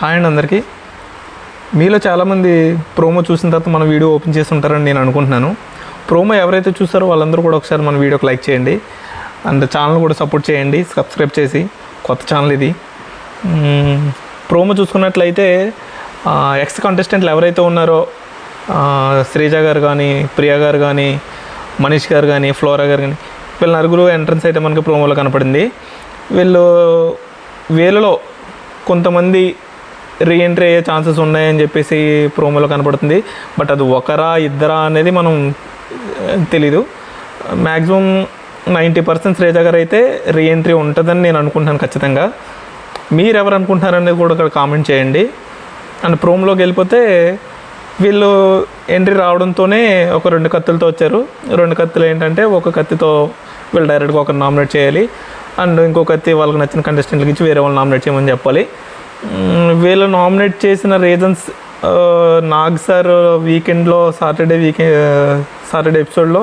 Hi అండి అందరికీ. మీలో చాలామంది ప్రోమో చూసిన తర్వాత మన వీడియో ఓపెన్ చేసి ఉంటారని నేను అనుకుంటున్నాను. ప్రోమో ఎవరైతే చూసారో వాళ్ళందరూ కూడా ఒకసారి మన వీడియోకి లైక్ చేయండి. అండ్ ఛానల్ కూడా సపోర్ట్ చేయండి సబ్స్క్రైబ్ చేసి. కొత్త ఛానల్ ఇది. ప్రోమో చూసుకున్నట్లయితే ఎక్స్ కంటెస్టెంట్లు ఎవరైతే ఉన్నారో శ్రీజ గారు కానీ ప్రియా గారు కానీ మనీష్ గారు కానీ ఫ్లోరా గారు కానీ వీళ్ళ నలుగురు ఎంట్రన్స్ అయితే మనకి ప్రోమోలో కనపడింది. వీళ్ళు వీళ్ళలో కొంతమంది రీఎంట్రీ అయ్యే ఛాన్సెస్ ఉన్నాయని చెప్పేసి ప్రోమోలో కనపడుతుంది. బట్ అది ఒకరా ఇద్దరా అనేది మనం తెలీదు. మ్యాక్సిమం నైంటీ పర్సెంట్ శ్రేజ గారు అయితే రీఎంట్రీ ఉంటుందని నేను అనుకుంటున్నాను ఖచ్చితంగా. మీరు ఎవరు అనుకుంటున్నారు అనేది కూడా ఇక్కడ కామెంట్ చేయండి. అండ్ ప్రోమ్లోకి వెళ్ళిపోతే వీళ్ళు ఎంట్రీ రావడంతోనే ఒక రెండు కత్తులతో వచ్చారు. రెండు కత్తులు ఏంటంటే ఒక కత్తితో వీళ్ళు డైరెక్ట్గా ఒకరు నామినేట్ చేయాలి. అండ్ ఇంకో కత్తి వాళ్ళకి నచ్చిన కంటెస్టెంట్కి ఇచ్చి వేరే వాళ్ళు నామినేట్ చేయమని చెప్పాలి. వీళ్ళు నామినేట్ చేసిన రీజన్స్ నాగ్ సార్ వీకెండ్లో సాటర్డే వీకెండ్ సాటర్డే ఎపిసోడ్లో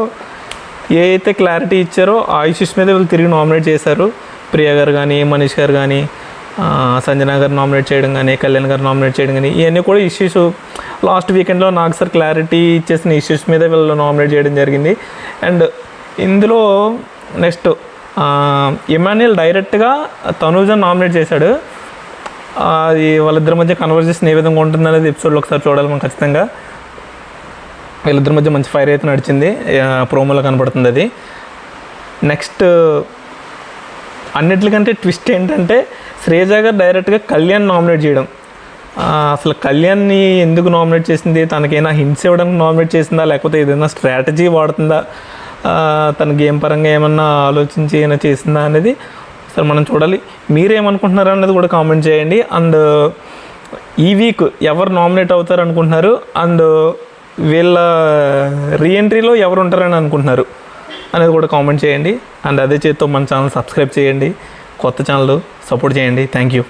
ఏ అయితే క్లారిటీ ఇచ్చారో ఆ ఇష్యూస్ మీద వీళ్ళు తిరిగి నామినేట్ చేశారు. ప్రియా గారు కానీ మనీష్ గారు కానీ సంజన గారు నామినేట్ చేయడం కానీ కళ్యాణ్ గారు నామినేట్ చేయడం కానీ ఇవన్నీ కూడా ఇష్యూస్. లాస్ట్ వీకెండ్లో నాకు సార్ క్లారిటీ ఇచ్చేసిన ఇష్యూస్ మీద వీళ్ళు నామినేట్ చేయడం జరిగింది. అండ్ ఇందులో నెక్స్ట్ ఇమాన్యుయల్ డైరెక్ట్గా తనూజ నామినేట్ చేశాడు. అది వాళ్ళిద్దరి మధ్య కన్వర్జేషన్ ఏ విధంగా ఉంటుంది అనేది ఎపిసోడ్లో ఒకసారి చూడాలి మనం ఖచ్చితంగా. వీళ్ళిద్దరి మధ్య మంచి ఫైర్ అయితే నడిచింది. ప్రోమోలో కనబడుతుంది అది. నెక్స్ట్ అన్నిటికంటే ట్విస్ట్ ఏంటంటే శ్రేజ గారు డైరెక్ట్గా కళ్యాణ్ నామినేట్ చేయడం. అసలు కళ్యాణ్ని ఎందుకు నామినేట్ చేసింది? తనకైనా హింట్స్ ఇవ్వడానికి నామినేట్ చేసిందా? లేకపోతే ఏదైనా స్ట్రాటజీ వాడుతుందా? తన గేమ్ పరంగా ఏమన్నా ఆలోచించి ఏమైనా చేసిందా అనేది అసలు మనం చూడాలి. మీరేమనుకుంటున్నారు అనేది కూడా కామెంట్ చేయండి. అండ్ ఈ వీక్ ఎవరు నామినేట్ అవుతారు అనుకుంటున్నారు? అండ్ వీళ్ళ రీఎంట్రీలో ఎవరు ఉంటారని అనుకుంటున్నారు? అనేది కూడా కామెంట్ చేయండి. అండ్ అదే చేత్తో మన ఛానల్ సబ్స్క్రైబ్ చేయండి. కొత్త ఛానల్ సపోర్ట్ చేయండి. Thank you